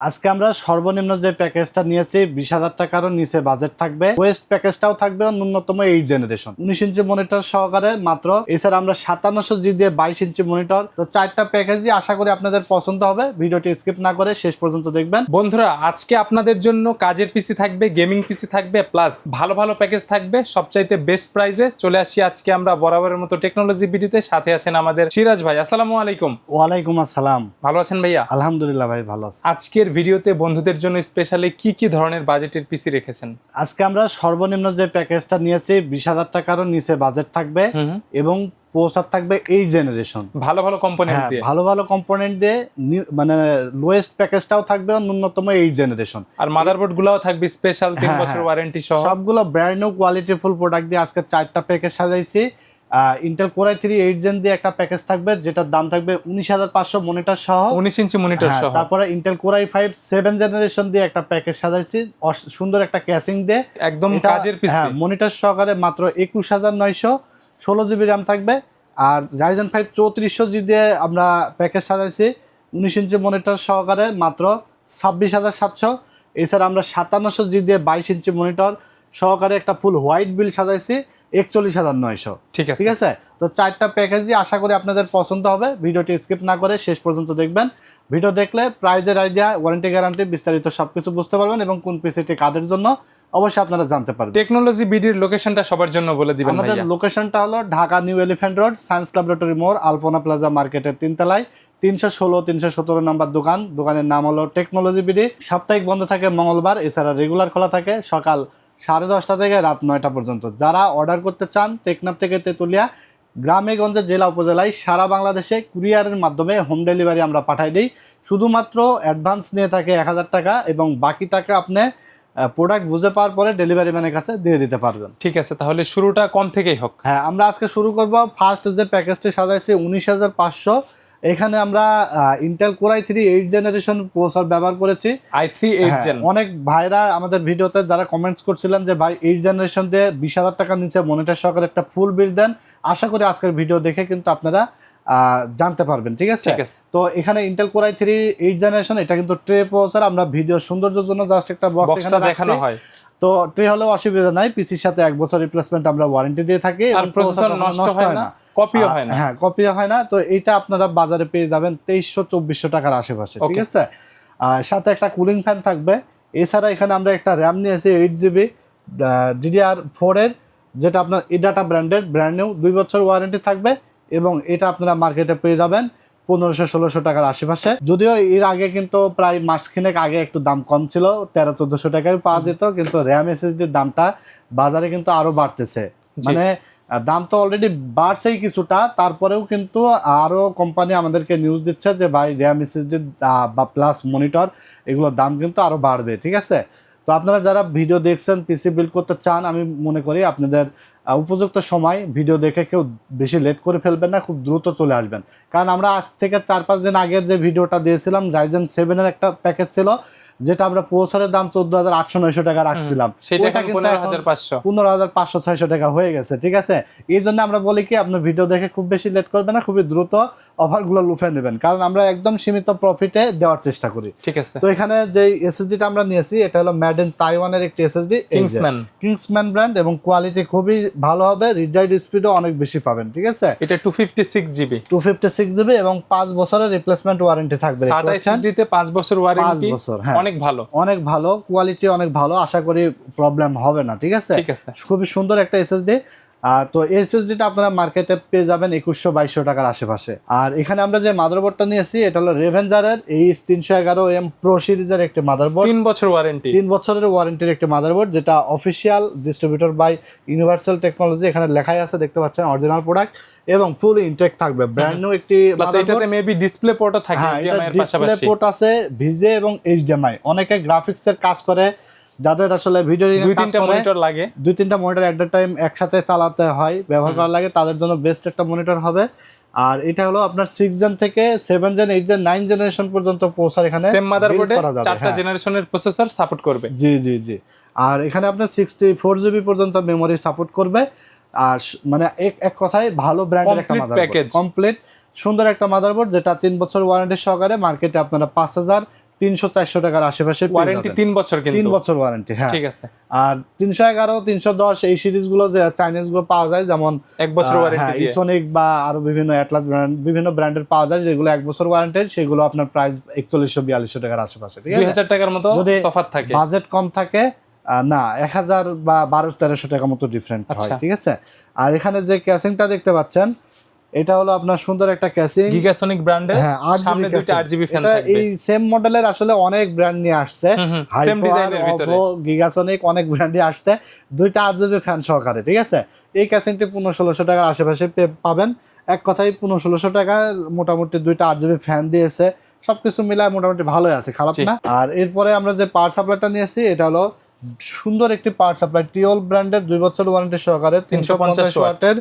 আজকে আমরা সর্বনিম্ন যে প্যাকেজটা নিয়েছি বিশ হাজার টাকারও নিচে বাজেট থাকবে। ওয়েস্ট প্যাকেজটাও থাকবে ন্যূনতম এইট জেনারেশন উনিশ ইঞ্চি মনিটর সহকারে মাত্র। এছাড়া আমরা সাতান্নশো জি দিয়ে বাইশ ইঞ্চি মনিটর তো চারটা প্যাকেজই আশা করি আপনাদের পছন্দ হবে। ভিডিওটি স্কিপ না করে শেষ পর্যন্ত দেখবেন। বন্ধুরা আজকে আপনাদের জন্য কাজের পিসি থাকবে গেমিং পিসি থাকবে প্লাস ভালো ভালো প্যাকেজ থাকবে। সবচাইতে বেস্ট প্রাইজে চলে আসি আজকে আমরা বরাবরের মতো টেকনোলজি বিডিতে। সাথে আছেন আমাদের সিরাজ ভাই। আসসালামু আলাইকুম। ওয়ালাইকুম আসসালাম। ভালো আছেন ভাইয়া? আলহামদুলিল্লাহ ভাই ভালো আছি। আজকের ভিডিওতে বন্ধুদের জন্য স্পেশালি কি কি ধরনের বাজেটের পিসি রেখেছেন? আজকে আমরা সর্বনিম্ন যে প্যাকেজটা নিয়েছি বিশ হাজার টাকারও নিচে বাজেট থাকবে এবং পৌঁছার থাকবে এইট জেনারেশন ভালো ভালো কম্পোনেন্ট হ্যাঁ দিয়ে। ভালো ভালো কম্পোনেন্ট দিয়ে মানে লোয়েস্ট প্যাকেজটাও থাকবে ন্যূনতম এইট জেনারেশন আর মাদারবোর্ড গুলাও থাকবে স্পেশাল তিন হ্যাঁ, বছর হ্যাঁ। ওয়ারেন্টি সহ। সবগুলো brand new quality full product দিয়ে আজকে চারটা package সাজাইছি। Intel core i three eight gen দিয়ে একটা প্যাকেজ থাকবে যেটার দাম থাকবে উনিশ হাজার পাঁচশো মনিটর সহ। উনিশ ইঞ্চি মনিটর হ্যাঁ, সহ। তারপরে Intel core i five seven generation দিয়ে একটা প্যাকেজ সাজাইছি অস- সুন্দর একটা ক্যাসিং দিয়ে। একদম কাজের হ্যাঁ মনিটর সহকারে মাত্র একুশ হাজার নয়শো ষোলো জিবি র্যাম থাকবে। আর রাইজেন ফাইভ চৌত্রিশশো জি দিয়ে আমরা প্যাকেজ সাজাইছি উনিশ ইঞ্চি মনিটর সহকারে মাত্র ছাব্বিশ হাজার সাতশো। এছাড়া আমরা সাতান্নশো জি দিয়ে বাইশ ইঞ্চি মনিটর সহকারে একটা ফুল হোয়াইট বিল সাজাইছি। একচল্লিশ হাজার নয়শো। ঠিক আছে। ঠিক আছে? তো চারটা প্যাকেজই আশা করি আপনাদের পছন্দ হবে। ভিডিওটি স্কিপ না করে শেষ পর্যন্ত দেখবেন। ভিডিও দেখলে প্রাইজের আইডিয়া ওয়ারেন্টি গ্যারান্টি বিস্তারিত সবকিছু বুঝতে পারবেন এবং কোন পিসিটি কাদের জন্য অবশ্যই আপনারা জানতে পারবেন। টেকনোলজি বিডির লোকেশনটা সবার জন্য বলে দিবেন আমাদের লোকেশনটা হলো Dhaka new elephant road science laboratory মোড় আলপনা প্লাজা মার্কেটের তিনতলায়। তিনশো ষোলো তিনশো সতেরো নাম্বার দোকান। দোকানের নাম হলো টেকনোলজি বিডি সাপ্তাহিক বন্ধ থাকে মঙ্গলবার এছাড়া রেগুলার খোলা থাকে। সকাল সাড়ে দশটা থেকে রাত নয়টা পর্যন্ত। যারা অর্ডার করতে চান টেকনাফ থেকে তেতুলিয়া গ্রামে গঞ্জে জেলা উপজেলায় সারা বাংলাদেশে কুরিয়ারের মাধ্যমে হোম ডেলিভারি আমরা পাঠাই দিই। শুধুমাত্র অ্যাডভান্স নিয়ে থাকে এক হাজার টাকা এবং বাকি টাকা আপনি প্রোডাক্ট বুঝে পাওয়ার পরে ডেলিভারি ম্যানের কাছে দিয়ে দিতে পারবেন। ঠিক আছে তাহলে শুরুটা কম থেকেই হোক। হ্যাঁ আমরা আজকে শুরু করব। ফার্স্ট যে প্যাকেজটি সাজাইছি উনিশ হাজার পাঁচশো এখানে আমরা Intel core i three eight generation processor ব্যবহার করেছি। আই থ্রি এইট অনেক ভাইরা আমাদের ভিডিওতে যারা কমেন্টস করছিলেন যে ভাই এইট জেনারেশন দিয়ে বিশ হাজার টাকার নিচে মনিটর সহকারে একটা ফুল বিল দেন। আশা করি আজকের ভিডিও দেখে কিন্তু আপনারা জানতে পারবেন ঠিক আছে? তো এখানে Intel core i three eight generation এটা কিন্তু ট্রে প্রসেসর আমরা ভিডিও সৌন্দর্যের জন্য জাস্ট একটা বক্স দেখানো হয়। তো ট্রে হলেও অসুবিধা নাই। পিসির সাথে এক বছর রিপ্লেসমেন্ট আমরা ওয়ারেন্টি দিয়ে থাকি আর প্রসেসর নষ্ট হয় না। কপিও হয় না। হ্যাঁ কপি হয় না। তো এইটা আপনারা বাজারে পেয়ে যাবেন তেইশশো চব্বিশশো টাকার আশেপাশে ঠিক. আছে? সাথে একটা কুলিং ফ্যান থাকবে। এছাড়া এখানে আমরা একটা র্যাম নিয়েছি এইট জিবি ডিডিআর ফোরের যেটা আপনার ইডাটা ব্র্যান্ড নিউ দুই বছর ওয়ারেন্টি থাকবে এবং এটা আপনারা মার্কেটে পেয়ে যাবেন পনেরোশো ষোলোশো টাকার আশেপাশে। যদিও এর আগে কিন্তু প্রায় মাসখানেক আগে একটু দাম কম ছিল তেরো চোদ্দোশো টাকায় পাওয়া যেত কিন্তু র্যাম এসএসডির দামটা বাজারে কিন্তু আরও বাড়তেছে। মানে দাম তো অলরেডি বাড়ছেই কিছুটা। তারপরেও কিন্তু আরও কোম্পানি আমাদেরকে নিউজ দিচ্ছে যে, ভাই, র্যাম এসএসডি বা প্লাস মনিটর এগুলোর দাম কিন্তু আরও বাড়বে। ঠিক আছে? তো আপনারা যারা ভিডিও দেখছেন পিসি বিল্ড করতে চান, আমি মনে করি আপনাদের উপযুক্ত সময় ভিডিও দেখে কেউ বেশি লেট করে ফেলবেন না, খুব দ্রুত চলে আসবেন। কারণ আমরা আজ থেকে চার পাঁচ দিন আগের যে ভিডিওটা দিয়েছিলাম রাইজেন সেভেনের একটা প্যাকেজ ছিল। যেটা আমরা প্রসেসরের দাম চোদ্দ হাজার আটশো নয়শো টাকা রাখছিলাম সেটা কিন্তু পনেরো হাজার পাঁচশো। ছয়শো টাকা হয়ে গেছে ঠিক আছে? এই জন্য আমরা বলি কি আপনার ভিডিও দেখে খুব বেশি লেট করবেন না খুবই দ্রুত অফারগুলো লুফে নেবেন কারণ আমরা একদম সীমিত প্রফিটে দেওয়ার চেষ্টা করি। ঠিক আছে। তো এখানে যে এসএসডিটা আমরা নিয়েছি এটা হলো ম্যাড ইন তাইওয়ানের একটি এসএসডি কিংসম্যান কিংসম্যান ব্র্যান্ড এবং কোয়ালিটি খুবই ভালো হবে রিডাইড স্পিডও অনেক বেশি পাবেন ঠিক আছে? এটা two fifty six GB two fifty six GB এবং পাঁচ বছরের রিপ্লেসমেন্ট ওয়ারেন্টি থাকবে পাঁচ বছর ওয়ারেন্টি বছর, হ্যাঁ। অনেক ভালো। অনেক ভালো কোয়ালিটি অনেক ভালো আশা করি প্রবলেম হবে না ঠিক আছে? ঠিক আছে। খুবই সুন্দর একটা এসএসডি তো এসএসডিটা আপনারা মার্কেটে পেয়ে যাবেন একুশশো বাইশশো টাকার আশেপাশে। আর এখানে আমরা যে মাদারবোর্ডটা নিয়েছি এটা হলো রেভেঞ্জারের এইচ তিনশো এগারো এম প্রো সিরিজের একটি মাদারবোর্ড তিন বছর ওয়ারেন্টি তিন বছরের ওয়ারেন্টির একটি মাদারবোর্ড যেটা official distributor by universal technology এখানে লেখাই আছে দেখতে পাচ্ছেন অরিজিনাল প্রোডাক্ট এবং ফুল ইনটেক থাকবে। ব্র্যান্ড নিউ একটি এটাতে মেবি ডিসপ্লে পোর্টও থাকে হ্যাঁ ডিসপ্লে পাশাপাশি। পোর্ট আছে ভিজে এবং এইচডিএমআই অনেকে গ্রাফিক্সের কাজ করে যাদের আসলে ভিডিও দুই তিনটা মনিটর লাগে। দুই তিনটা মনিটর অ্যাট দ্য টাইম একসাথে চালাতে হয় ব্যবহার করা লাগে তাদের জন্য বেস্ট একটা মনিটর হবে। আর এটা হলো আপনার সিক্স জেন থেকে seven gen eight gen nine generation পর্যন্ত পৌঁছার এখানে সেম মাদারবোর্ডে চারটা। জেনারেশনের প্রসেসর সাপোর্ট করবে। জি জি জি। আর এখানে আপনার সিক্সটি ফোর জিবি পর্যন্ত মেমোরি সাপোর্ট করবে। আর মানে এক এক কথায় ভালো ব্র্যান্ডের একটা মাদারবোর্ড। কমপ্লিট সুন্দর একটা মাদারবোর্ড যেটা তিন বছর ওয়ারেন্টি সহকারে মার্কেটে আপনারা পাঁচ হাজার তিনশো চারশো টাকার আশেপাশে ওয়ারেন্টি তিন বছর তিন বছর ওয়ারেন্টি হ্যাঁ। ঠিক আছে। আর তিনশো এগারো তিনশো দশ এই সিরিজগুলো যে চাইনিজগুলো পাওয়া যায় যেমন এক বছর ওয়ারেন্টি দিয়ে। ইসোনিক বা আরও বিভিন্ন অ্যাটলাস ব্র্যান্ড বিভিন্ন ব্র্যান্ডের পাওয়া যায় যেগুলো এক বছর ওয়ারেন্টি সেগুলো আপনার প্রাইস একচল্লিশশো বিয়াল্লিশশো টাকার আশেপাশে ঠিক আছে? হাজার টাকার মতো যদি তফাৎ থাকে। বাজেট কম থাকে না এক হাজার বা বারো তেরোশো টাকা মতো ডিফারেন্ট হয় আচ্ছা। ঠিক আছে? আর এখানে যে ক্যাসিংটা দেখতে পাচ্ছেন এটা হলো আপনার সুন্দর একটা ক্যাসিং গিগাসনিক ব্র্যান্ডের হ্যাঁ সামনে দুইটা আট জিবি ফ্যান থাকবে। এই সেম মডেলের আসলে অনেক ব্র্যান্ড নিয়ে আসছে। সেম ডিজাইনের ভিতরে। গিগাসনিক অনেক ব্র্যান্ডই আসছে। দুইটা আট জিবি ফ্যান সহকারে ঠিক আছে? এই ক্যাসিংটি পনেরো ষোলোশো টাকার আশেপাশে পাবেন। এক কথায় পনেরো ষোলোশো টাকা মোটামুটি দুইটা আট জিবি ফ্যান দিয়েছে। সবকিছু মিলায় মোটামুটি ভালোই আছে খারাপ না? আর এরপরে আমরা যে পাওয়ার সাপ্লাইটা নিয়েছি এটা হলো সুন্দর একটি পাওয়ার সাপ্লাই টিওল ব্র্যান্ডের দুই বছর ওয়ারেন্টি সহকারে তিনশো 350 পঞ্চাশ ওয়াটের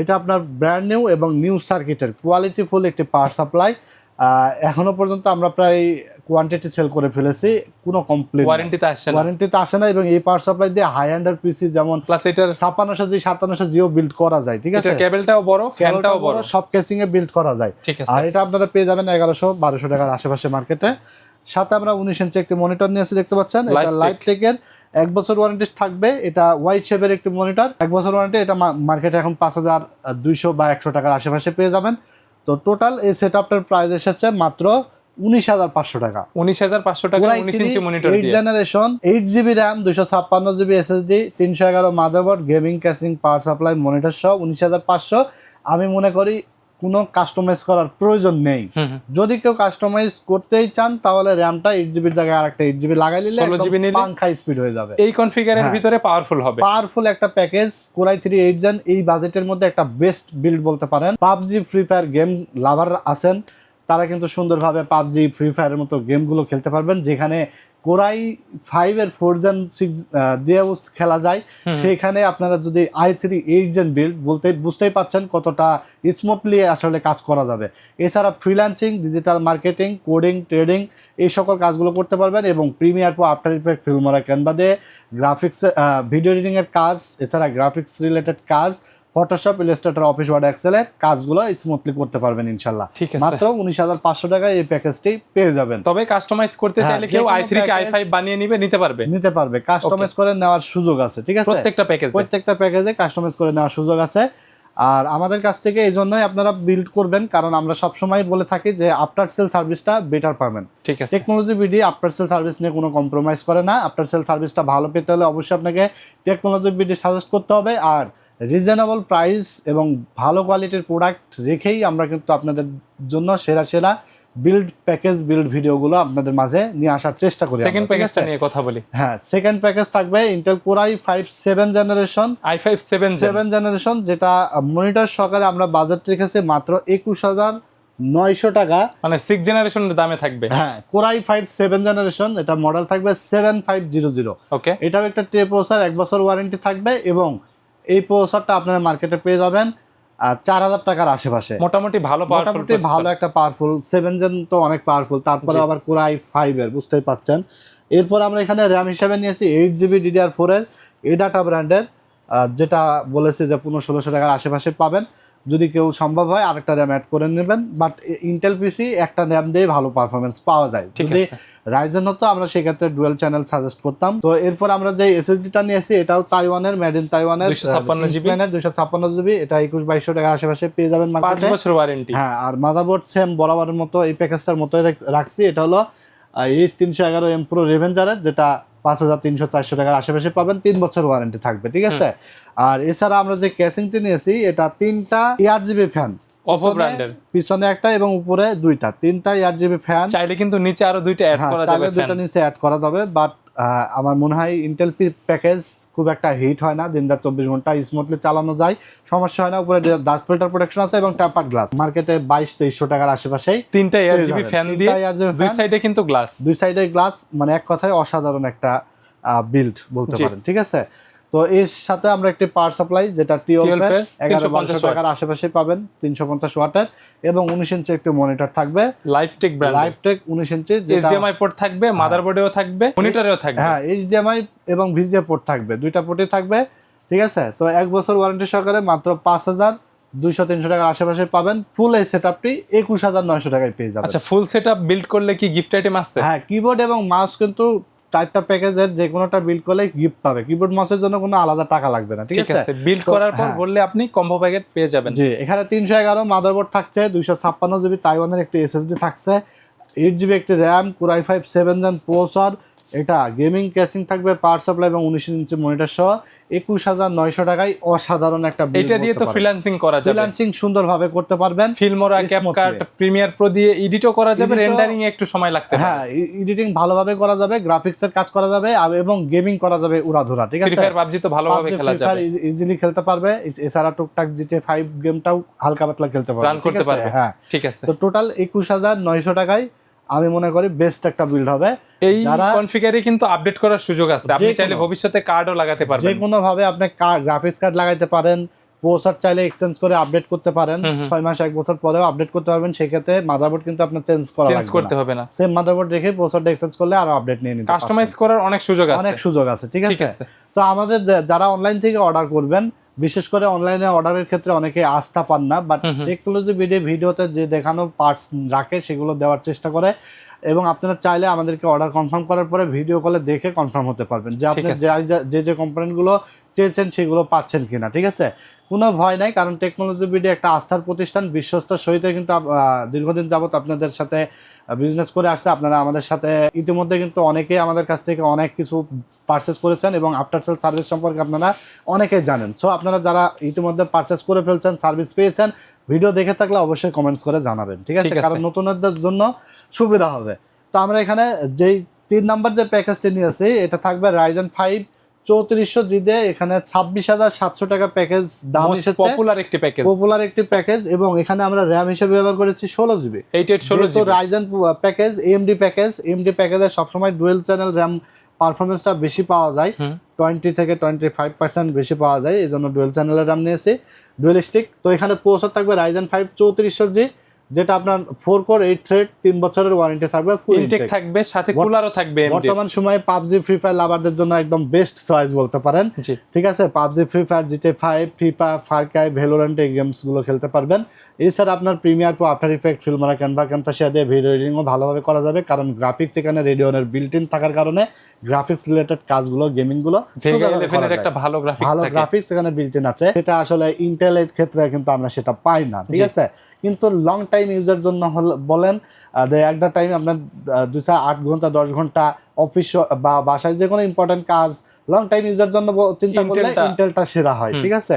এটা আপনার ব্র্যান্ড নিউ এবং নিউ সার্কিটের কোয়ালিটি ফুল একটি পাওয়ার সাপ্লাই এখনও পর্যন্ত আমরা প্রায় কোয়ান্টিটি সেল করে ফেলেছি কোনো কমপ্লেন ওয়ারেন্টিতে আসছে না। ওয়ারেন্টিতে আসে না এবং এই পাওয়ার সাপ্লাই দিয়ে হাই এন্ডার পিসি যেমন প্লাস এটার ছাপ্পান্নশো জি সাতান্নশো জিও বিল্ড করা যায় ঠিক আছে? কেবলটাও বড় ফ্যানটাও বড় সব কেসিং এ বিল্ড করা যায়। ঠিক আছে। আর এটা আপনারা পেয়ে যাবেন এগারোশো বারোশো টাকার আশেপাশে মার্কেটে সাথে আমরা উনিশ ইঞ্চি একটি মনিটর নিয়ে নিয়েছি দেখতে পাচ্ছেন এটা। লাইট টেকের এক বছর ওয়ারেন্টি থাকবে এটা ওয়াইট শেপের একটি মনিটর এক বছর ওয়ারেন্টি এটা মার্কেটে এখন পাঁচ হাজার দুইশো বা একশো টাকার আশেপাশে পেয়ে যাবেন। তো টোটাল এই সেট আপটার প্রাইস এসেছে মাত্র উনিশ হাজার পাঁচশো টাকা। উনিশ হাজার পাঁচশো টাকা উনিশ ইঞ্চি monitor eight generation eight GB RAM দুশো ছাপ্পান্ন জিবি এসএসডি তিনশো এগারো motherboard gaming casing power supply monitor সহ উনিশ হাজার পাঁচশো। আমি মনে করি কোনো কাস্টমাইজ করার প্রয়োজন নেই। যদি কেউ কাস্টমাইজ করতেই চান তাহলে র্যামটা এইট জিবির জায়গায় আরেকটা এইট জিবি লাগাই নিলে 16 GB নিলে? পাংখা স্পিড হয়ে যাবে এই কনফিগারের হ্যাঁ। ভিতরে পাওয়ারফুল হবে পাওয়ারফুল একটা package core i three eight gen এই বাজেটের মধ্যে একটা বেস্ট বিল্ড বলতে পারেন PUBG free fire game lover আছেন তারা কিন্তু সুন্দরভাবে পাবজি ফ্রি ফায়ারের মতো গেমগুলো খেলতে পারবেন যেখানে কোরাই ফাইভ এর ফোর জেন সিক্স দিয়েও খেলা যায়। সেইখানে আপনারা যদি I three eight gen build বলতে বুঝতেই পাচ্ছেন কতটা স্মুথলি আসলে কাজ করা যাবে এছাড়া freelancing digital marketing coding trading এই সকল কাজগুলো করতে পারবেন এবং Premiere Pro After Effect Filmora Canva দিয়ে গ্রাফিক্স ভিডিও এডিটিংয়ের কাজ এছাড়া গ্রাফিক্স রিলেটেড কাজ ফটোশপ ইলাস্ট্রেটর অফিস ওয়ার্ড এক্সেলের কাজগুলো স্মুথলি করতে পারবেন ইনশাল্লাহ। ঠিক আছে। মাত্র উনিশ হাজার পাঁচশো টাকায় এই প্যাকেজটি পেয়ে যাবেন। তবে কাস্টমাইজ করতে হ্যাঁ, চাইলে কেউ I three K I five বানিয়ে নিবে নিতে পারবে। নিতে পারবে। কাস্টমাইজ করে নেওয়ার সুযোগ আছে ঠিক আছে? প্রত্যেকটা প্যাকেজ প্রত্যেকটা প্যাকেজে কাস্টমাইজ করে নেওয়ার সুযোগ আছে। আর আমাদের কাছ থেকে এই জন্যই আপনারা বিল্ড করবেন কারণ আমরা সবসময় বলে থাকি যে আফটার সেল সার্ভিসটা বেটার পাবেন। ঠিক আছে। Technology BD after sale service নিয়ে কোনো কম্প্রোমাইজ করে না। আফটার সেল সার্ভিসটা ভালো পেতে হলে অবশ্যই আপনাকে টেকনোলজি বিডি সাজেস্ট করতে হবে। আর রিজনেবল প্রাইস এবং ভালো কোয়ালিটির প্রোডাক্ট রেখেই আমরা কিন্তু আপনাদের জন্য সেরা সেরা বিল্ড প্যাকেজ বিল্ড ভিডিওগুলো আপনাদের মাঝে নিয়ে আসার চেষ্টা করি সেকেন্ড প্যাকেজটা নিয়ে কথা বলি। হ্যাঁ সেকেন্ড প্যাকেজ থাকবে Intel core i five seven generation I five seven seven generation যেটা মনিটর সহকারে আমরা বাজেট রেখেছি মাত্র একুশ হাজার নয়শো টাকা। মানে সিক্স জেনারেশনের দামে থাকবে। হ্যাঁ core i five seven generation এটা মডেল থাকবে seven five zero zero okay এটাও একটা ট্রে প্রসার এক বছর ওয়ারেন্টি থাকবে এবং এই প্রসারটা আপনারা মার্কেটে পেয়ে যাবেন চার হাজার টাকার আশেপাশে। মোটামুটি ভালো মোটামুটি ভালো একটা পাওয়ারফুল সেভেন জেন তো অনেক পাওয়ারফুল তারপরে আবার কোরাই ফাইভ এর বুঝতেই পারছেন। এরপর আমরা এখানে র্যাম হিসেবে নিয়েছি এইট জিবি ডিডিআর ফোর এর এ ডাটা ব্র্যান্ডের যেটা বলেছি যে পনেরো ষোলোশো টাকার আশেপাশে পাবেন। যদি কেউ সম্ভব হয় আরেকটা র্যাম অ্যাড করে নেবেন বাট ইন্টেল পিসি একটা র্যাম দিয়ে ভালো পারফরমেন্স পাওয়া যায়। ঠিক যদি আছে। রাইজেন হতো আমরা সেক্ষেত্রে ডুয়েল চ্যানেল সাজেস্ট করতাম। তো এরপর আমরা যে এসএসডিটা নিয়েছি এটাও তাইওয়ানের মেড ইন তাইওয়ানের 256 GB? দুইশো ছাপ্পান্ন জিবি এটা একুশ বাইশশো টাকা আশেপাশে পেয়ে যাবেন বছর ওয়ারেন্টি হ্যাঁ আর মাদারবোর্ড সেম বরাবরের মতো এই প্যাকেজটার মতো রাখছি। এটা হলো এইচ তিনশো এগারো এম প্রো রেভেঞ্জারের যেটা পাঁচ হাজার তিনশো চারশো টাকার আশেপাশে পাবেন তিন বছর ওয়ারেন্টি থাকবে ঠিক আছে? আর এছাড়া আমরা যে ক্যাসিংটি নিয়েছি এটা তিনটা এয়ার জিবি ফ্যান অপো ব্র্যান্ডের পিছনে একটা এবং উপরে দুইটা। তিনটা এয়ার জিবি ফ্যান চাইলে কিন্তু নিচে আরও দুইটা অ্যাড হ্যাঁ করা চাইলে যাবে দুইটা নিচে অ্যাড করা যাবে বাট আমার মনে হয় ইন্টেল প্যাকেজ খুব একটা হিট হয় না দিন রাত চব্বিশ ঘণ্টা স্মুথলি চালানো যায়। সমস্যা হয় না উপরে ডাস্ট ফিল্টার প্রোটেকশন আছে এবং টেম্পার গ্লাস মার্কেটে বাইশ তেইশশো টাকার আশেপাশে তিনটা এয়ার পেয়ে জিবি যাবেন। ফ্যান দিয়ে দুই সাইডে কিন্তু গ্লাস দুই সাইডে গ্লাস মানে এক কথায় অসাধারণ একটা বিল্ড বলতে পারেন ঠিক আছে? তো এর সাথে আমরা একটি পাওয়ার সাপ্লাই যেটা টিওল TLF এর এগারো বারোশো টাকার আশেপাশে পাবেন তিনশো পঞ্চাশ ওয়াটের। এবং উনিশ ইঞ্চি একটি মনিটর থাকবে। লাইফ টেক ব্র্যান্ড লাইভ উনিশ ইঞ্চি এইচডিএমআই পোর্ট থাকবে মাদারবোর্ডেও থাকবে মনিটরেও থাকবে। হ্যাঁ এইচডিএমআই এবং ভিজিএ পোর্ট থাকবে দুইটা পোর্টই থাকবে ঠিক আছে? তো এক বছর ওয়ারেন্টি সহকারে মাত্র পাঁচ হাজার দুইশো তিনশো টাকার আশেপাশে পাবেন ফুল এই সেট আপটি একুশ হাজার নয়শো টাকায় পেয়ে যাবেন। আচ্ছা ফুল সেট আপ বিল্ড করলে কি গিফট আইটেম আসছে? হ্যাঁ কিবোর্ড এবং মাউস কিন্তু চারটা প্যাকেজের যে কোনোটা বিল করলে গিফট পাবে। কিবোর্ড মাসের জন্য কোনো আলাদা টাকা লাগবে না ঠিক আছে? বিল বিল্ড করার পর হ্যাঁ। বললে আপনি কম্বো প্যাকেট পেয়ে যাবেন। জি এখানে তিনশো এগারো মাদারবোর্ড থাকছে দুইশো ছাপ্পান্ন জিবি তাইওয়ানের একটি এসএসডি থাকছে এইট জিবি একটি RAM core i five seven gen processor এটা গেমিং ক্যাসিং থাকবে পাওয়ার সাপ্লাই এবং উনিশ ইঞ্চি মনিটর সহ একুশ হাজার নয়শো টাকায় অসাধারণ একটা এটা দিয়ে তো ফ্রিল্যান্সিং করা যাবে। ফ্রিল্যান্সিং সুন্দরভাবে করতে পারবেন। ফিল্মোরা। ক্যাপকাট প্রিমিয়ার প্রো দিয়ে এডিটও করা যাবে রেন্ডারিং একটু সময় লাগতে হ্যাঁ এডিটিং ভালোভাবে করা যাবে গ্রাফিক্সের কাজ করা যাবে এবং গেমিং করা যাবে উড়াধুরা ঠিক আছে? পাবজি তো ভালোভাবে খেলা যাবে। ইজিলি খেলতে পারবে। এছাড়া টুকটাক জিটে ফাইভ গেমটাও হালকা পাতলা খেলতে পারবে রান করতে পারবে। হ্যাঁ। ঠিক আছে। তো টোটাল একুশ হাজার নয়শো টাকায় আমি মনে করি বেস্ট একটা বিল্ড হবে। এই কনফিগারে কিন্তু আপডেট করার সুযোগ আছে। আপনি চাইলে ভবিষ্যতে কার্ডও লাগাতে পারবেন। যে কোনো ভাবে আপনি গ্রাফিক্স কার্ড লাগাইতে পারেন প্রসার চাইলে এক্সচেঞ্জ করে আপডেট করতে পারেন। ছয় মাস এক বছর পরেও আপডেট করতে পারবেন সেক্ষেত্রে মাদারবোর্ড কিন্তু আপনার চেঞ্জ করা চেঞ্জ করতে হবে না। সেম মাদারবোর্ড রেখে প্রসারটা এক্সচেঞ্জ করলে আরও আপডেট নিয়ে নিতে কাস্টমাইজ করার অনেক সুযোগ আছে। অনেক সুযোগ আছে ঠিক আছে? তো আমাদের যারা অনলাইন থেকে অর্ডার করবেন বিশেষ করে অনলাইনে অর্ডারের ক্ষেত্রে অনেকে আস্থা পান না বাট। টেকনোলজি ভিডিও ভিডিওতে যে দেখানো পার্টস রাখে সেগুলো দেওয়ার চেষ্টা করে এবং আপনারা চাইলে আমাদেরকে অর্ডার কনফার্ম করার পরে ভিডিও কলে দেখে কনফার্ম হতে পারবেন যে আপনি আছে। যা- যা- যে যে কম্পোনেন্টগুলো চেয়েছেন সেগুলো পাচ্ছেন কিনা ঠিক আছে? কোনো ভয় নাই কারণ টেকনোলজি ভিডিও একটা আস্থার প্রতিষ্ঠান বিশ্বস্ত সহিত কিন্তু দীর্ঘদিন যাবত আপনাদের সাথে বিজনেস করে আসছে। আপনারা আমাদের সাথে ইতিমধ্যে কিন্তু অনেকেই আমাদের কাছ থেকে অনেক কিছু পারচেস করেছেন এবং আফটার সেল সার্ভিস সম্পর্কে আপনারা অনেকেই জানেন। সো আপনারা যারা ইতিমধ্যে পারচেস করে ফেলছেন সার্ভিস পেয়েছেন ভিডিও দেখে থাকলে অবশ্যই কমেন্টস করে জানাবেন ঠিক আছে? ঠিক আছে। কারণ নতুনদের জন্য সুবিধা হবে। তো আমরা এখানে যেই তিন নাম্বার যে প্যাকেজটি নিয়েছি এটা থাকবে রাইজেন ফাইভ চৌত্রিশশো জিদে এখানে ছাব্বিশ হাজার সাতশো টাকা প্যাকেজ দাম এসেছে। পপুলার একটি প্যাকেজ পপুলার একটি প্যাকেজ এবং এখানে আমরা র্যাম হিসেবে ব্যবহার করেছি ষোলো জিবি এইট এইট ষোলো যেহেতু Ryzen package AMD package AMD প্যাকেজে সবসময় ডুয়েল চ্যানেল র্যাম পারফরমেন্সটা বেশি পাওয়া যায়। টোয়েন্টি থেকে টোয়েন্টি ফাইভ পার্সেন্ট বেশি পাওয়া যায় এই জন্য ডুয়েল চ্যানেলের র্যাম নিয়েছি। ডুয়েল স্টিক তো এখানে প্রসেসর থাকবে রাইজেন ফাইভ চৌত্রিশশো জি যেটা আপনার ফোর কোর এইট থ্রেড তিন বছরের ওয়ারেন্টি থাকবে ইনটেক থাকবে সাথে কুলারও থাকবে বর্তমান সময়ে পাবজি ফ্রি ফায়ার লাভারদের জন্য একদম বেস্ট চয়েস বলতে পারেন। ঠিক আছে? PUBG free fire GTA five FIFA Far Cry Valorant এই গেমসগুলো খেলতে পারবেন। এছাড়া আপনার Premiere Pro After Effect Filmora Canva Camtasia দিয়ে ভিডিও এডিটিংও ভালোভাবে করা যাবে। কারণ গ্রাফিক্স এখানে রেডিওনের বিল্ট ইন থাকার কারণে গ্রাফিক্স রিলেটেড কাজগুলো গেমিংগুলো একটা ভালো গ্রাফিক্স ভালো গ্রাফিক্স এখানে বিল্ট ইন আছে। সেটা আসলে ইন্টেলের ক্ষেত্রে কিন্তু আমরা সেটা পাই না। ঠিক আছে? কিন্তু লং টাইম ইউজের জন্য হল- বলেন যে একটা টাইম আপনার দু দুই চার আট ঘণ্টা দশ ঘণ্টা অফিস বা বাসায় যে কোনো ইম্পর্টেন্ট কাজ লং টাইম ইউজের জন্য চিন্তা করলে ইন্টেলটা সেরা হয় ঠিক আছে?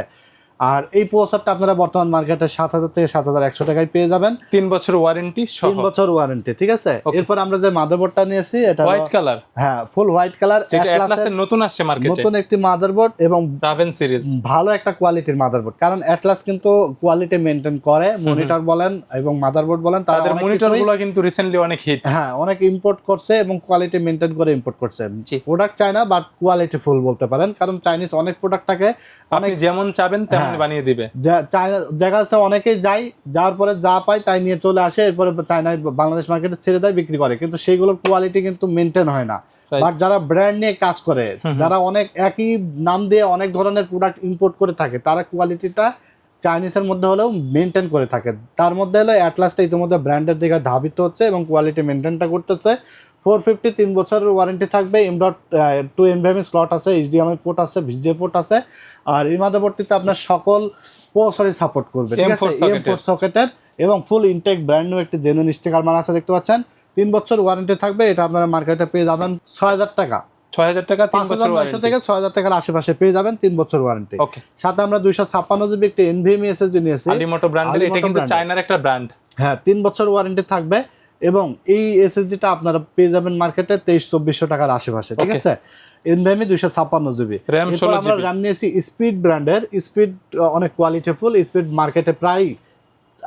আর এই প্রসেসরটা আপনারা বর্তমান মার্কেটে সাত হাজার থেকে সাত হাজার একশো টাকায় পেয়ে যাবেন। তিন বছর ওয়ারেন্টি তিন বছর ওয়ারেন্টি ঠিক আছে? এরপর আমরা যে মাদারবোর্ডটা নিয়েছি এটা হোয়াইট কালার হ্যাঁ ফুল হোয়াইট কালার অ্যাটলাসের নতুন আসছে মার্কেটে নতুন একটি মাদারবোর্ড এবং রাভেন সিরিজ ভালো একটা কোয়ালিটির মাদারবোর্ড। কারণ অ্যাটলাস কিন্তু কোয়ালিটি মেনটেন করে মনিটর বলেন এবং মাদারবোর্ড বলেন তাদের অনেক মনিটরগুলো কিন্তু রিসেন্টলি অনেক হিট হ্যাঁ অনেক ইম্পোর্ট করছে এবং কোয়ালিটি মেনটেন করে ইম্পোর্ট করছে। প্রোডাক্ট চায় না বাট কোয়ালিটি ফুল বলতে পারেন কারণ চাইনিজ অনেক প্রোডাক্ট থাকে আপনি যেমন চাবেন তেমন হ্যাঁ। বানিয়ে দিবে। জায়গা আছে অনেকেই যায় যাওয়ার পরে যা পায় তাই নিয়ে চলে আসে এরপরে চায়নায় বাংলাদেশ মার্কেটে ছেড়ে দেয় বিক্রি করে। কিন্তু সেইগুলোর কোয়ালিটি কিন্তু মেনটেন হয় না। বাট যারা ব্র্যান্ড নিয়ে কাজ করে যারা অনেক একই নাম দিয়ে অনেক ধরনের প্রোডাক্ট ইম্পোর্ট করে থাকে তারা কোয়ালিটিটা চাইনিজের মধ্যে হলেও মেনটেন করে থাকে। তার মধ্যে হলো অ্যাটলাসটা ইতিমধ্যে ব্র্যান্ডের দিকে ধাবিত হচ্ছে এবং কোয়ালিটি মেনটেনটা করতেছে। ফোর ফিফটি তিন বছরের ওয়ারেন্টি থাকবে। M dot two NVMe slot আছে এইচডিএমআই পোর্ট আছে ভিজিএ পোর্ট আছে। আর এই মাদারবোর্ডটিতে আপনার সকল প্রসেসরই সাপোর্ট করবে ঠিক আছে? এম ফোর সকেটের এবং ফুল ইনটেক ব্র্যান্ড নিউ একটি জেনুইন স্টিকার মারা আছে দেখতে পাচ্ছেন? তিন বছর ওয়ারেন্টি থাকবে এটা আপনারা মার্কেটে পেয়ে যাবেন ছয় হাজার টাকা। ছয় হাজার টাকা পাঁচ হাজার নয়শো থেকে ছয় হাজার টাকার আশেপাশে পেয়ে যাবেন তিন বছর ওয়ারেন্টি সাথে আমরা দুইশো ছাপ্পান্ন জিবি একটি এনভিএমই এসএসডি নিয়েছি। আলিমোটো ব্র্যান্ডের এটা কিন্তু চায়নার একটা ব্র্যান্ড হ্যাঁ তিন বছর ওয়ারেন্টি থাকবে। এবং এই এসএসডিটা আপনারা পেয়ে যাবেন মার্কেটে তেইশ চব্বিশশো টাকার আশেপাশে ঠিক আছে? এনভিএমই দুইশো ছাপ্পান্ন জিবি RAM এরপর 16 আমরা র্যাম নিয়েছি স্পিড ব্র্যান্ডের স্পিড অনেক কোয়ালিটিফুল স্পিড মার্কেটে প্রায়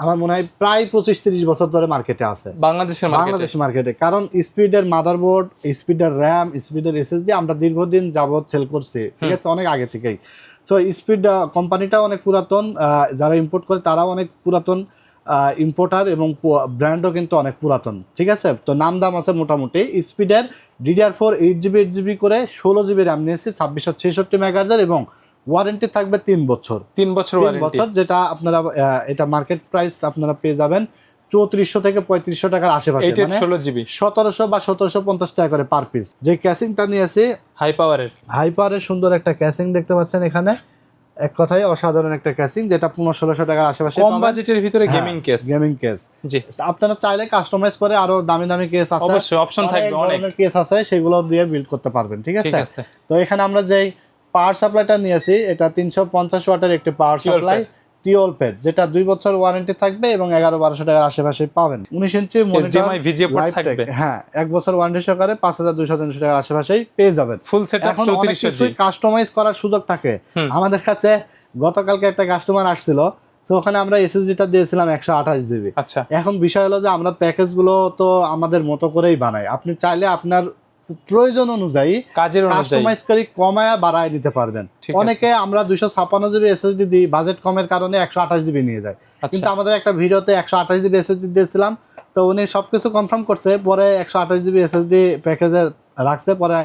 আমার মনে হয় প্রায় পঁচিশ তিরিশ বছর ধরে মার্কেটে আছে। বাংলাদেশের বাংলাদেশ মার্কেটে কারণ স্পিডের মাদারবোর্ড স্পিডের র্যাম স্পিডের এসএসডি আমরা দীর্ঘদিন যাবৎ সেল করছি ঠিক আছে? অনেক আগে থেকেই। সো স্পিড কোম্পানিটা অনেক পুরাতন যারা ইম্পোর্ট করে তারাও অনেক পুরাতন ইম্পোর্টার এবং ব্র্যান্ডও কিন্তু অনেক পুরাতন ঠিক আছে? তো নাম দাম আছে মোটামুটি। স্পিডের DDR four eight GB eight GB করে ষোলো জিবি র্যাম নিয়েছি ছাব্বিশশো ছেষট্টি মেগাহার্জের এবং ওয়ারেন্টি থাকবে তিন বছর। তিন বছর বছর যেটা আপনারা এটা মার্কেট প্রাইস আপনারা পেয়ে যাবেন চৌত্রিশশো থেকে পঁয়ত্রিশশো টাকার আশেপাশে মানে ষোলো জিবি সতেরোশো বা সতেরোশো পঞ্চাশ টাকা করে পার পিস যে ক্যাসিংটা নিয়েছি হাই পাওয়ারের হাইপারের সুন্দর একটা ক্যাসিং দেখতে পাচ্ছেন এখানে। এক কথায় অসাধারণ একটা ক্যাসিং যেটা পনেরো ষোলোশো টাকার আশেপাশে কম বাজেটের ভিতরে গেমিং কেস গেমিং কেস জি। আপনারা চাইলে কাস্টমাইজ করে আরও দামি দামি কেস আছে। অবশ্যই অপশন থাকবে অনেক। কেস আছে সেগুলো দিয়ে বিল্ড করতে পারবেন ঠিক আছে? তো এখানে আমরা যেই পাওয়ার সাপ্লাইটা নিয়েছি এটা তিনশো পঞ্চাশ ওয়াটের একটি পাওয়ার সাপ্লাই টিওল পেড যেটা দুই বছর ওয়ারেন্টি থাকবে এবং এগারো বারোশো টাকার আশেপাশে পাবেন। উনিশ ইঞ্চি। হ্যাঁ এক বছর ওয়ারেন্টি সহকারে পাঁচ হাজার দুইশো তিনশো টাকার আশেপাশেই পেয়ে যাবেন। ফুল সেট এখন অনেক কিছুই কাস্টমাইজ করার সুযোগ থাকে। আমাদের কাছে গতকালকে একটা কাস্টমার আসছিল তো ওখানে আমরা এসএসডিটা দিয়েছিলাম একশো আঠাশ জিবি আচ্ছা। এখন বিষয় হলো যে আমরা প্যাকেজগুলো তো আমাদের মতো করেই বানাই। আপনি চাইলে আপনার প্রয়োজন অনুযায়ী কাজের কাস্টমাইজ করে কমায়া বাড়ায় নিতে পারবেন। অনেকে আমরা দুইশো ছাপ্পান্ন জিবি এসএসডি দিই বাজেট কমের কারণে একশো আঠাশ জিবি নিয়ে যায়। কিন্তু আচ্ছা আমাদের একটা ভিডিওতে একশো আঠাশ জিবি এসএসডি দিয়েছিলাম তো উনি সবকিছু কনফার্ম করছে পরে একশো আঠাশ জিবি এসএসডি প্যাকেজে রাখছে পরে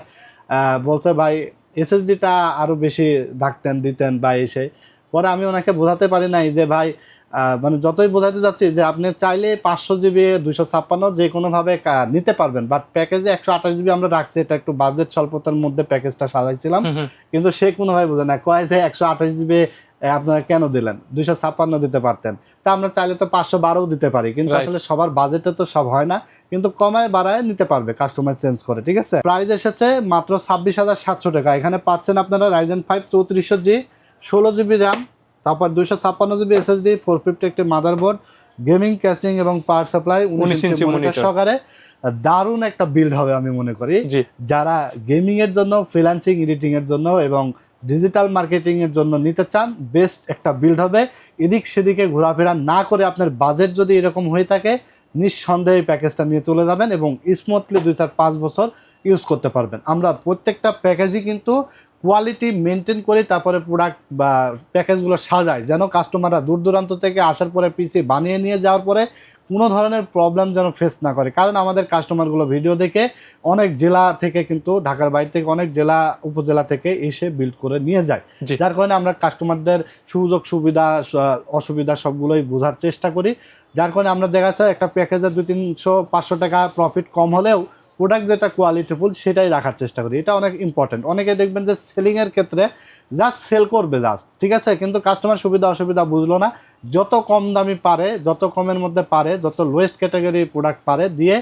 আহ, বলছে ভাই এসএসডিটা আরও বেশি ডাকতেন দিতেন বা এসে পরে আমি ওনাকে বোঝাতে পারি নাই যে ভাই মানে যতই বোঝাতে যাচ্ছি যে আপনি চাইলে পাঁচশো জিবি দুইশো ছাপ্পান্ন যে কোনোভাবে নিতে পারবেন। বাট প্যাকেজে একশো আঠাশ জিবি আমরা রাখছি এটা একটু বাজেট স্বল্পতার মধ্যে প্যাকেজটা সাজাইছিলাম। কিন্তু সে কোনোভাবে বোঝে না কয় যে একশো আঠাশ জিবি আপনারা কেন দিলেন? দুইশো ছাপ্পান্ন দিতে পারতেন। তা আমরা চাইলে তো পাঁচশো বারোও দিতে পারি কিন্তু আসলে সবার বাজেটে তো সব হয় না কিন্তু কমায় বাড়ায় নিতে পারবে কাস্টমার চেঞ্জ করে ঠিক আছে? প্রাইস এসেছে মাত্র ছাব্বিশ হাজার সাতশো টাকা এখানে পাচ্ছেন আপনারা রাইজেন ফাইভ চৌত্রিশশো জি ষোলো জিবি র্যাম তারপর দুইশো ছাপ্পান্ন জিবি এসএসডি ফোর ফিফটি একটি মাদারবোর্ড গেমিং ক্যাচিং এবং পাওয়ার সাপ্লাই উনিশ ইঞ্চি ইঞ্চি সহকারে। দারুণ একটা বিল্ড হবে আমি মনে করি। যারা গেমিং এর জন্য ফ্রিল্যান্সিং এডিটিং এর জন্য এবং ডিজিটাল মার্কেটিং এর জন্য নিতে চান বেস্ট একটা বিল্ড হবে। এদিক সেদিকে ঘোরাফেরা না করে আপনার বাজেট যদি এরকম হয়ে থাকে নিঃসন্দেহে প্যাকেজটা নিয়ে চলে যাবেন এবং স্মুথলি দুই চার পাঁচ বছর ইউজ করতে পারবেন। আমরা প্রত্যেকটা প্যাকেজই কিন্তু কোয়ালিটি মেনটেন করে তারপরে প্রোডাক্ট বা প্যাকেজগুলো সাজাই। যেন কাস্টমাররা দূর দূরান্ত থেকে আসার পরে পিসি বানিয়ে নিয়ে যাওয়ার পরে কোনো ধরনের প্রবলেম যেন ফেস না করে। কারণ আমাদের কাস্টমারগুলো ভিডিও দেখে অনেক জেলা থেকে কিন্তু ঢাকার বাইরে থেকে অনেক জেলা উপজেলা থেকে এসে বিল্ড করে নিয়ে যায়। যার কারণে আমরা কাস্টমারদের সুযোগ সুবিধা অসুবিধা সবগুলোই বোঝার চেষ্টা করি। যার কারণে আমরা দেখা যায় একটা প্যাকেজে দু তিনশো পাঁচশো টাকা প্রফিট কম হলেও প্রোডাক্ট যেটা কোয়ালিটিফুল সেটাই রাখার চেষ্টা করি। এটা অনেক ইম্পর্টেন্ট অনেকে দেখবেন যে সেলিংয়ের ক্ষেত্রে জাস্ট সেল করবে জাস্ট ঠিক আছে? কিন্তু কাস্টমার সুবিধা, অসুবিধা বুঝলো না। যত কম দামি পারে, যত কমের মধ্যে পারে, যত লোয়েস্ট ক্যাটাগরি প্রোডাক্ট পারে, দিয়ে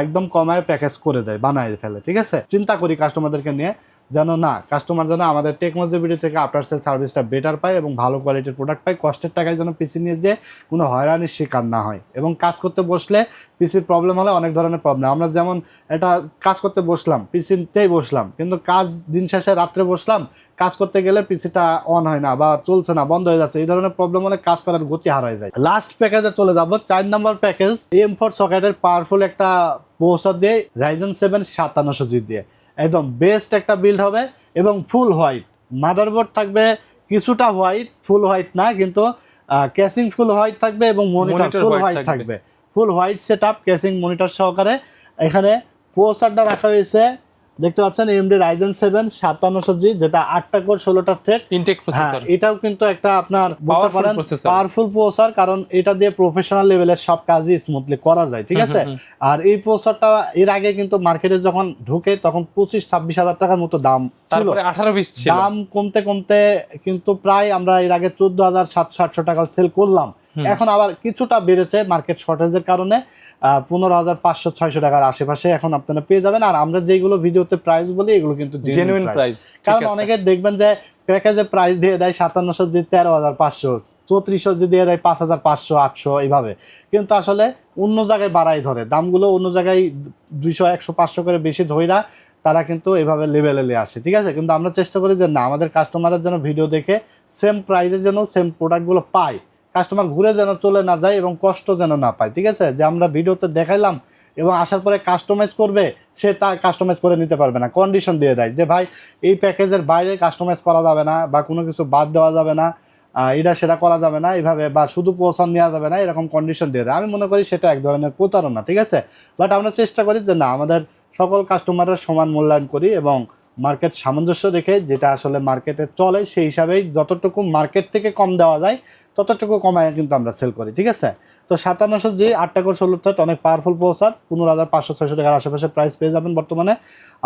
একদম কমায় প্যাকেজ করে দেয়, বানায় ফেলে, ঠিক আছে? চিন্তা করি কাস্টমারদেরকে নিয়ে। যেন না কাস্টমার যেন আমাদের টেকনোলজি থেকে আফটার সেল সার্ভিসটা বেটার পায় এবং ভালো কোয়ালিটির প্রোডাক্ট পায়, কষ্টের টাকায় যেন পিসি নিয়ে যে কোনো হয়রানির শিকার না হয় এবং কাজ করতে বসলে পিসির প্রবলেম হলে অনেক ধরনের প্রবলেম আমরা যেমন এটা কাজ করতে বসলাম পিসিতেই বসলাম, কিন্তু কাজ দিন শেষে রাত্রে বসলাম, কাজ করতে গেলে পিসিটা অন হয় না বা চলছে না, বন্ধ হয়ে যাচ্ছে, এই ধরনের প্রবলেম হলে কাজ করার গতি হারায় যায়। লাস্ট প্যাকেজে চলে যাব, চার নম্বর প্যাকেজ এম ফোর সকেটের পাওয়ারফুল একটা প্রসেসর দিয়ে রাইজেন সেভেন সাতান্নশো জি দিয়ে। একদম বেস্ট একটা বিল্ড হবে এবং ফুল হোয়াইট মাদারবোর্ড থাকবে কিছুটা হোয়াইট ফুল হোয়াইট না কিন্তু ক্যাসিং ফুল হোয়াইট থাকবে এবং মনিটর ফুল হোয়াইট থাকবে। থাকবে। Full white set up casing monitor সহকারে। এখানে পোস্টারটা রাখা হয়েছে দেখতে পাচ্ছেন এমডি রাইজেন সেভেন সাতান্নশো জি যেটা আটটা কোর ষোলোটা থ্রেড ইনটেক প্রসেসর এটাও কিন্তু একটা আপনার বলতে পারেন পাওয়ারফুল প্রসেসর কারণ এটা দিয়ে প্রফেশনাল লেভেলের সব কাজই স্মুথলি করা যায় ঠিক আছে? আর এই প্রসেসরটা এর আগে কিন্তু মার্কেটে যখন ঢুকে তখন পঁচিশ ছাব্বিশ হাজার টাকার মতো দাম ছিল। আঠারো বিশ দাম কমতে কমতে কিন্তু প্রায় আমরা এর আগে চোদ্দ হাজার সাতশো আটশো টাকা সেল করলাম। এখন আবার কিছুটা বেড়েছে মার্কেট শর্টেজের কারণে পনেরো হাজার পাঁচশো ছয়শো টাকার আশেপাশে এখন আপনারা পেয়ে যাবেন। আর আমরা যেগুলো ভিডিওতে প্রাইস বলি এগুলো কিন্তু জেনুইন প্রাইস কারণ অনেকে দেখবেন যে প্যাকেজে প্রাইস দিয়ে দেয় সাতান্নশো যে তেরো হাজার পাঁচশো চৌত্রিশশো যে দিয়ে দেয় পাঁচ হাজার পাঁচশো আটশো এইভাবে। কিন্তু আসলে অন্য জায়গায় বাড়াই ধরে। দামগুলো অন্য জায়গায় দুইশো একশো পাঁচশো করে বেশি ধইরা তারা কিন্তু এভাবে লেভেলে আসে ঠিক আছে? কিন্তু আমরা চেষ্টা করি যে না আমাদের কাস্টমারের যেন ভিডিও দেখে সেম প্রাইসে যেন সেম প্রোডাক্টগুলো পায়। কাস্টমার ঘুরে যেন চলে না যায় এবং কষ্ট যেন না পায়, ঠিক আছে? যে আমরা ভিডিওতে দেখাইলাম এবং আসার পরে কাস্টমাইজ করবে, সে তা কাস্টমাইজ করে নিতে পারবে না কন্ডিশন দিয়ে দেয় যে, ভাই, এই প্যাকেজের বাইরে কাস্টমাইজ করা যাবে না বা কোনো কিছু বাদ দেওয়া যাবে না এটা সেটা করা যাবে না, এইভাবে বা শুধু পৌঁছান নেওয়া যাবে না, এরকম কন্ডিশন দিয়ে দেয়। আমি মনে করি সেটা এক ধরনের প্রতারণা, ঠিক আছে? বাট আমরা চেষ্টা করি যে, না, আমাদের সকল কাস্টমারের সমান মূল্যায়ন করি এবং মার্কেট সামঞ্জস্য রেখে যেটা আসলে মার্কেটে চলে, সেই হিসাবেই যতটুকু মার্কেট থেকে কম দেওয়া যায়, ততটুকু কমায় কিন্তু আমরা সেল করি, ঠিক আছে? তো সাতান্নশো জি আটটা করে ষোলো থার্ট অনেক পাওয়ারফুল প্রসার পনেরো হাজার পাঁচশো ছয়শো টাকার আশেপাশে প্রাইস পেয়ে যাবেন বর্তমানে।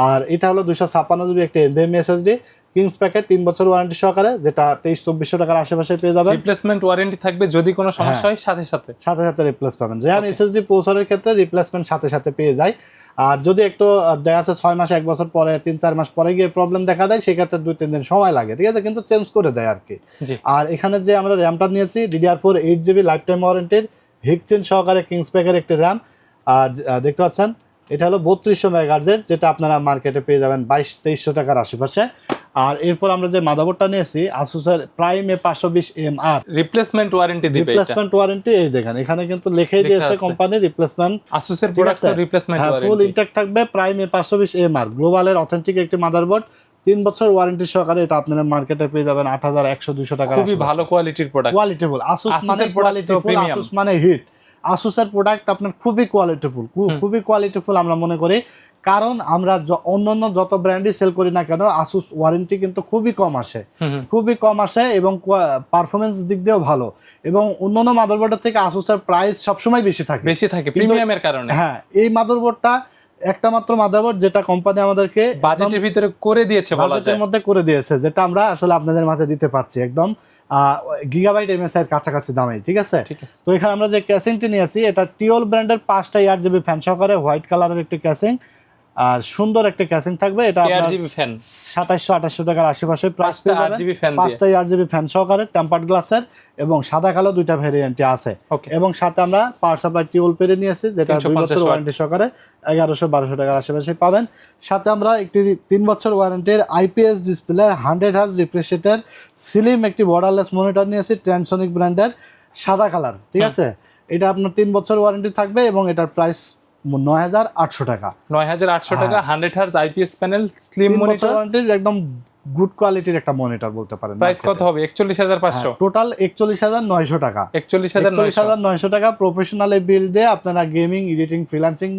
আর এটা হলো দুশো ছাপ্পান্ন জিবি একটা এনভিএম এসএসডি কিংস প্যাকেট তিন বছর ওয়ারেন্টি সহকারে যেটা তেইশ চব্বিশশো টাকার আশেপাশে পেয়ে যাবেন। রিপ্লেসমেন্ট ওয়ারেন্টি থাকবে যদি কোনো সমস্যা হ্যাঁ। হয় সাথে সাথে। সাথে সাথে রিপ্লেস পাবেন। র্যাম. এসএসডি প্রসেসরের ক্ষেত্রে রিপ্লেসমেন্ট সাথে সাথে পেয়ে যায় আর যদি একটু দেখা যাচ্ছে ছয় মাস এক বছর পরে তিন চার মাস পরে গিয়ে প্রবলেম দেখা দেয় সেক্ষেত্রে দুই তিন দিন সময় লাগে ঠিক আছে? কিন্তু চেঞ্জ করে দেয় আর কি আর এখানে যে আমরা র্যামটা নিয়েছি DDR four eight GB lifetime ওয়ারেন্টির হিকচেন সহকারে কিংস প্যাকের একটি র্যাম আর দেখতে পাচ্ছেন এটা হলো বত্রিশশো মেগাহার্জের যেটা আপনারা মার্কেটে পেয়ে যাবেন বাইশ তেইশশো টাকার আশেপাশে। আর এরপর আমরা যে মাদাবোর্ডটা নিয়েছি আসুসের প্রাইম এ পাঁচশো বিশ এম আর রিপ্লেসমেন্ট ওয়ারেন্টি দিবে রিপ্লেসমেন্ট ওয়ারেন্টি এই দেখেন এখানে কিন্তু লিখেই লেখা দিয়েছে কোম্পানি রিপ্লেসমেন্ট আসুসের প্রোডাক্ট রিপ্লেসমেন্ট ফুল ইনটেক থাকবে প্রাইম এ পাঁচশো বিশ এম আর গ্লোবালের অথেন্টিক একটি মাদারবোর্ড তিন বছর ওয়ারেন্টি সহকারে এটা আপনারা মার্কেটে পেয়ে যাবেন আট হাজার একশো দুশো টাকা খুবই ভালো কোয়ালিটির প্রোডাক্ট কোয়ালিটিফুল আসুস মানে premium। আসুস মানে হিট আসুসের প্রোডাক্ট আপনার খুবই কোয়ালিটিফুল খুবই কোয়ালিটিফুল আমরা মনে করি। কারণ আমরা অন্য অন্য যত ব্র্যান্ডই সেল করি না কেন আসুস ওয়ারেন্টি কিন্তু খুবই কম আসে। খুবই কম আসে এবং পারফরমেন্স দিক দিয়েও ভালো। এবং অন্যান্য মাদারবোর্ডের থেকে আসুসের প্রাইস সবসময় বেশি থাকে। বেশি থাকে প্রিমিয়ামের কারণে। হ্যাঁ এই মাদারবোর্ডটা একটা মাত্র মাদারবোর্ড যেটা কোম্পানি আমাদেরকে বাজেটের ভিতরে করে দিয়েছে বাজেটের মধ্যে করে দিয়েছে যেটা আমরা আসলে আপনাদের মাঝে দিতে পারছি একদম। গিগাবাইট এমএসআই এর কাছাকাছি দামে ঠিক আছে? তো এখানে আমরা যে ক্যাসিংটি আসি এটা টিওল ব্র্যান্ডের পাঁচটা ইয়ার জিবি ফ্যান সহকারে হোয়াইট কালারের একটি ক্যাসিং আর সুন্দর একটা ক্যাসিং থাকবে। এটা ফ্যান সাতাশশো আঠাশশো টাকার আশেপাশে পাঁচটা আট ফ্যান দিয়ে। পাঁচটা ইয়ার ফ্যান সহকারে টেম্পার্ড গ্লাসের এবং সাদা কালো দুইটা ভ্যারিয়েন্টে আছে। এবং সাথে আমরা পাওয়ার সাপ্লাই টিউল পেরে নিয়েছি যেটা দুই বছর ওয়ারেন্টি সহকারে এগারোশো বারোশো টাকার আশেপাশে পাবেন। সাথে আমরা একটি তিন বছর ওয়ারেন্টির আইপিএস ডিসপ্লে হান্ড্রেড হার্স রিফ্রেশেটের সিলিম একটি বর্ডারলেস মনিটর নিয়েছি ট্রান্সনিক ব্র্যান্ডের সাদা কালার ঠিক আছে? এটা আপনার তিন বছর ওয়ারেন্টি থাকবে এবং এটার প্রাইস নয় হাজার আটশো টাকা। নয় হাজার আটশো টাকা hundred hertz IPS panel slim monitor একদম গুড কোয়ালিটির একটা মনিটর বলতে পারেন প্রাইস কত হবে? একচল্লিশ হাজার পাঁচশো। টোটাল একচল্লিশ হাজার নয়শো টাকা। একচল্লিশ হাজার একচল্লিশ হাজার নয়শো টাকা প্রফেশনাল বিল দিয়ে আপনারা গেমিং এডিটিং ফ্রিল্যান্সিং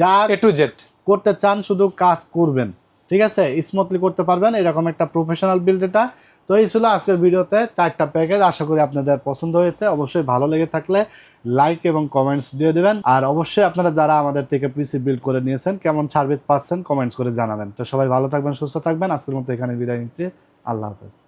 যা এ টু জেড করতে চান শুধু কাজ করবেন। ঠিক আছে? স্মুথলি করতে পারবেন। এরকম একটা প্রফেশনাল বিল্ড এটা। তো এই ছিল আজকের ভিডিওতে চারটা প্যাকেজ। আশা করি আপনাদের পছন্দ হয়েছে। অবশ্যই ভালো লেগে থাকলে লাইক এবং কমেন্টস দিয়ে দেবেন। আর অবশ্যই আপনারা যারা আমাদের থেকে পিসি বিল করে নিয়েছেন, কেমন সার্ভিস পাচ্ছেন কমেন্টস করে জানাবেন। তো সবাই ভালো থাকবেন, সুস্থ থাকবেন। আজকের মতো এখানে বিদায় নিচ্ছি। আল্লাহ হাফেজ।